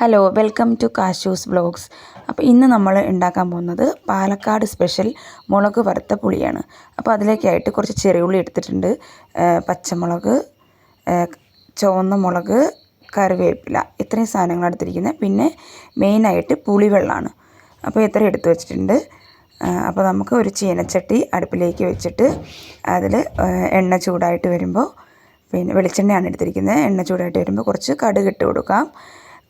Hello welcome to Kashu's vlogs അപ്പോൾ ഇന്ന് നമ്മൾ ഉണ്ടാക്കാൻ പോകുന്നത് പാലക്കാട് സ്പെഷ്യൽ മുളക് വറുത്ത പുളിയാണ്. അപ്പോൾ അതിലേക്കായിട്ട് കുറച്ച് ചെറിയുള്ളി എടുത്തിട്ടുണ്ട്. പച്ചമുളക് ചുവന്ന മുളക് കറിവേപ്പില ഇത്രയും സാധനങ്ങൾ എടുത്തിരിക്കുന്നത്. പിന്നെ മെയിനായിട്ട് പുളിവെള്ളമാണ്. അപ്പോൾ ഇത്ര എടുത്ത് വെച്ചിട്ടുണ്ട്. അപ്പോൾ നമുക്ക് ഒരു ചീനച്ചട്ടി അടുപ്പിലേക്ക് വെച്ചിട്ട് അതിൽ എണ്ണ ചൂടായിട്ട് വരുമ്പോൾ പിന്നെ വെളിച്ചെണ്ണയാണ് എടുത്തിരിക്കുന്നത്. എണ്ണ ചൂടായിട്ട് വരുമ്പോൾ കുറച്ച് കടുക് ഇട്ട് കൊടുക്കാം.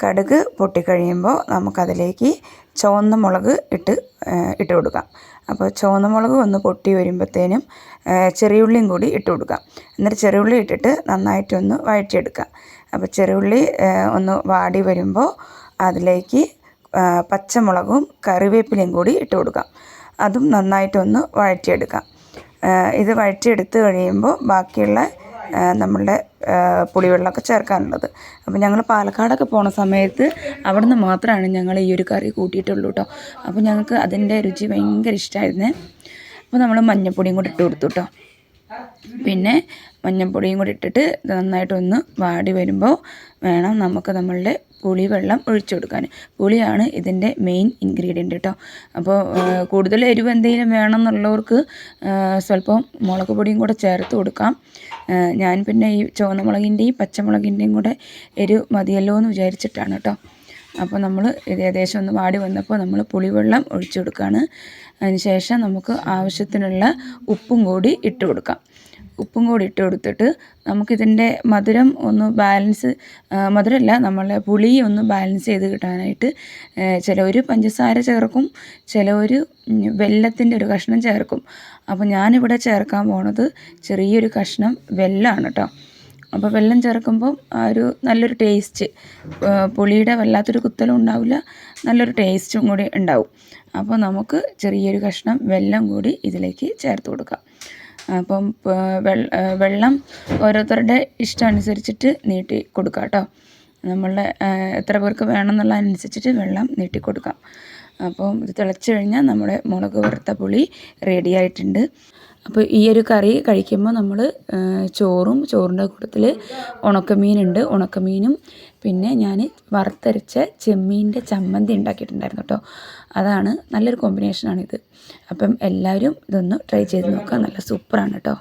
കടുക് പൊട്ടിക്കഴിയുമ്പോൾ നമുക്കതിലേക്ക് ചുവന്ന മുളക് ഇട്ട് ഇട്ട് കൊടുക്കാം. അപ്പോൾ ചുവന്ന മുളക് ഒന്ന് പൊട്ടി വരുമ്പോഴത്തേനും ചെറിയുള്ളിയും കൂടി ഇട്ട് കൊടുക്കാം. എന്നിട്ട് ചെറിയുള്ളി ഇട്ടിട്ട് നന്നായിട്ടൊന്ന് വഴറ്റിയെടുക്കാം. അപ്പോൾ ചെറിയുള്ളി ഒന്ന് വാടി വരുമ്പോൾ അതിലേക്ക് പച്ചമുളകും കറിവേപ്പിലയും കൂടി ഇട്ട് കൊടുക്കാം. അതും നന്നായിട്ടൊന്ന് വഴറ്റിയെടുക്കാം. ഇത് വഴറ്റിയെടുത്ത് കഴിയുമ്പോൾ ബാക്കിയുള്ള നമ്മളുടെ പുളിവെള്ളമൊക്കെ ചേർക്കാനുള്ളത്. അപ്പോൾ ഞങ്ങൾ പാലക്കാടൊക്കെ പോണ സമയത്ത് അവിടുന്ന് മാത്രമാണ് ഞങ്ങൾ ഈ ഒരു കറി കൂട്ടിയിട്ടുള്ളൂ കേട്ടോ അപ്പോൾ ഞങ്ങൾക്ക് അതിന്റെ രുചി ഭയങ്കര ഇഷ്ടമായിരുന്നേ അപ്പോൾ നമ്മൾ മഞ്ഞപ്പൊടിയും കൂടി ഇട്ട് കൊടുത്തു കേട്ടോ പിന്നെ മഞ്ഞൾപ്പൊടിയും കൂടി ഇട്ടിട്ട് നന്നായിട്ടൊന്ന് വാടി വരുമ്പോൾ വേണം നമുക്ക് നമ്മളുടെ പുളിവെള്ളം ഒഴിച്ചു കൊടുക്കാൻ പുളിയാണ് ഇതിന്റെ മെയിൻ ഇൻഗ്രീഡിയന്റ് കേട്ടോ അപ്പോൾ കൂടുതൽ എരിവ് എന്തെങ്കിലും വേണമെന്നുള്ളവർക്ക് സ്വല്പം മുളക് പൊടിയും കൂടെ ചേർത്ത് കൊടുക്കാം. ഞാൻ പിന്നെ ഈ ചുവന്ന മുളകിന്റെയും പച്ചമുളകിന്റെയും കൂടെ എരിവ് മതിയല്ലോ എന്ന് വിചാരിച്ചിട്ടാണ് കേട്ടോ അപ്പോൾ നമ്മൾ ഏകദേശം ഒന്ന് വാടി വന്നപ്പോൾ നമ്മൾ പുളിവെള്ളം ഒഴിച്ചു കൊടുക്കുകയാണ് അതിന് ശേഷം നമുക്ക് ആവശ്യത്തിനുള്ള ഉപ്പും കൂടി ഇട്ട് കൊടുക്കാം. ഉപ്പും കൂടി ഇട്ട് കൊടുത്തിട്ട് നമുക്കിതിന്റെ മധുരം ഒന്ന് ബാലൻസ് മധുരമല്ല നമ്മളെ പുളി ഒന്ന് ബാലൻസ് ചെയ്ത് കിട്ടാനായിട്ട് ചിലവർ പഞ്ചസാര ചേർക്കും ചിലവർ വെല്ലത്തിന്റെ ഒരു കഷ്ണം ചേർക്കും. അപ്പോൾ ഞാനിവിടെ ചേർക്കാൻ പോണത് ചെറിയൊരു കഷ്ണം വെല്ലമാണ് കേട്ടോ അപ്പോൾ വെള്ളം ചേർക്കുമ്പോൾ ആ ഒരു നല്ലൊരു ടേസ്റ്റ് പുളിയുടെ വല്ലാത്തൊരു കുത്തലും ഉണ്ടാവില്ല നല്ലൊരു ടേസ്റ്റും കൂടി ഉണ്ടാവും. അപ്പോൾ നമുക്ക് ചെറിയൊരു കഷ്ണം വെള്ളം കൂടി ഇതിലേക്ക് ചേർത്ത് കൊടുക്കാം. അപ്പം വെള്ളം ഓരോരുത്തരുടെ ഇഷ്ടം അനുസരിച്ചിട്ട് നീട്ടി കൊടുക്കാം കേട്ടോ. നമ്മളുടെ എത്ര പേർക്ക് വേണമെന്നുള്ള അനുസരിച്ചിട്ട് വെള്ളം നീട്ടി കൊടുക്കാം. അപ്പം ഇത് തിളച്ച് കഴിഞ്ഞാൽ നമ്മുടെ മുളക് വറുത്ത പുളി റെഡി ആയിട്ടുണ്ട്. അപ്പോൾ ഈ ഒരു കറി കഴിക്കുമ്പോൾ നമ്മൾ ചോറും ചോറിന്റെ കൂട്ടത്തിൽ ഉണക്കമീനുണ്ട്. ഉണക്കമീനും പിന്നെ ഞാൻ വറുത്തരച്ച ചെമ്മീന്റെ ചമ്മന്തി ഉണ്ടാക്കിയിട്ടുണ്ടായിരുന്നു കേട്ടോ. അതാണ് നല്ലൊരു കോമ്പിനേഷനാണിത് അപ്പം എല്ലാവരും ഇതൊന്ന് ട്രൈ ചെയ്ത് നോക്കുക. നല്ല സൂപ്പറാണ് കേട്ടോ.